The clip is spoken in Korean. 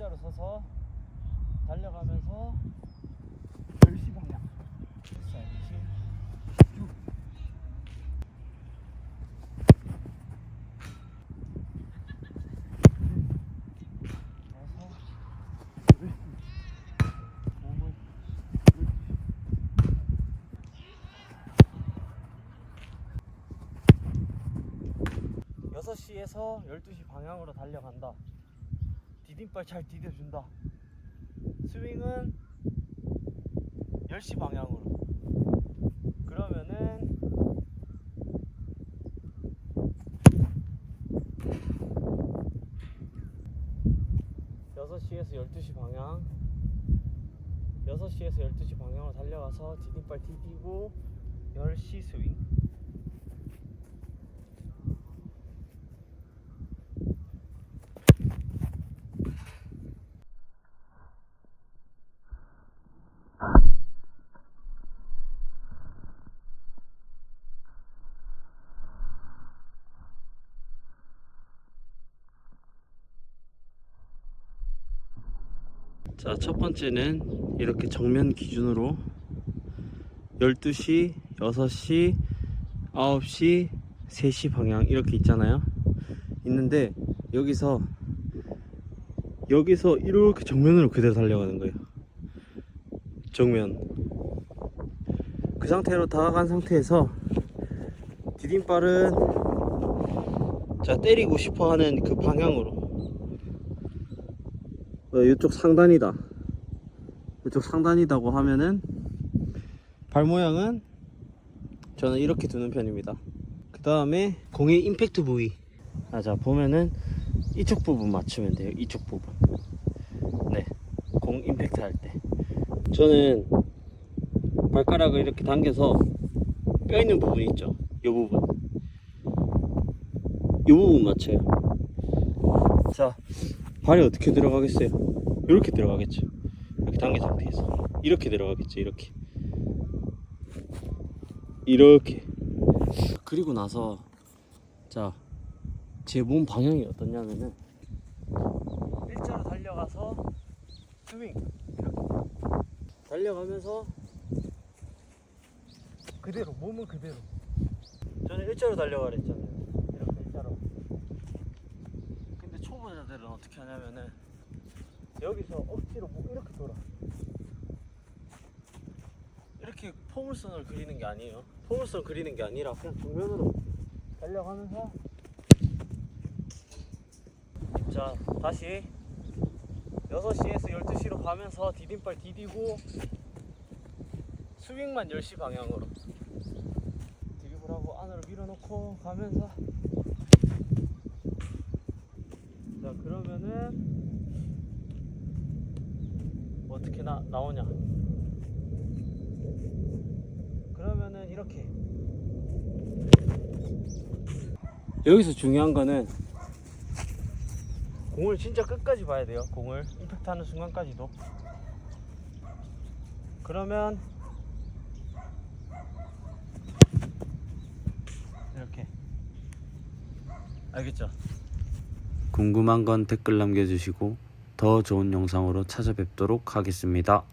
일자로 서서 달려가면서 10시 방향. 자, 20, 쭉. 가서 10시. 몸을 6시에서 12시 방향으로 달려간다. 디딤발 잘 디뎌준다. 스윙은 10시 방향으로. 그러면은 여섯 시에서 12시 방향 6시에서 12시 방향으로 달려가서 디딤발 디디고 10시 스윙 자, 첫 번째는 이렇게 정면 기준으로 12시, 6시, 9시, 3시 방향 이렇게 있잖아요. 있는데 여기서 여기서 이렇게 정면으로 그대로 달려가는 거예요. 정면. 그 상태로 다가간 상태에서 디딤발은 자 때리고 싶어 하는 그 방향으로 어, 이쪽 상단이다. 이쪽 상단이다고 하면은 발 모양은 저는 이렇게 두는 편입니다. 그 다음에 공의 임팩트 부위. 아, 자 보면은 이쪽 부분 맞추면 돼요. 이쪽 부분. 네, 공 임팩트 할 때. 저는 발가락을 이렇게 당겨서 뼈 있는 부분 있죠. 이 부분. 이 부분 맞춰요. 자, 발이 어떻게 들어가겠어요? 이렇게 들어가겠죠. 이렇게 당긴 상태에서 이렇게 들어가겠죠. 이렇게 이렇게 그리고 나서 자 제 몸 방향이 어떠냐면은 일자로 달려가서 스윙 이렇게 달려가면서 그대로 몸은 그대로 저는 일자로 달려가라 했잖아요. 이렇게 일자로. 초보자들은 어떻게 하냐면은 여기서 억지로 뭐 이렇게 돌아. 이렇게 포물선을 그리는 게 아니에요. 포물선 그리는 게 아니라 그냥 정면으로 달려가면서. 자 다시 6시에서 12시로 가면서 디딤발 디디고 스윙만 10시 방향으로. 드리블하고 안으로 밀어넣고 가면서 자 그러면은 어떻게 나, 나오냐. 그러면은 이렇게. 여기서 중요한 거는 공을 진짜 끝까지 봐야 돼요 공을. 임팩트 하는 순간까지도. 그러면 이렇게. 알겠죠? 궁금한 건 댓글 남겨주시고 더 좋은 영상으로 찾아뵙도록 하겠습니다.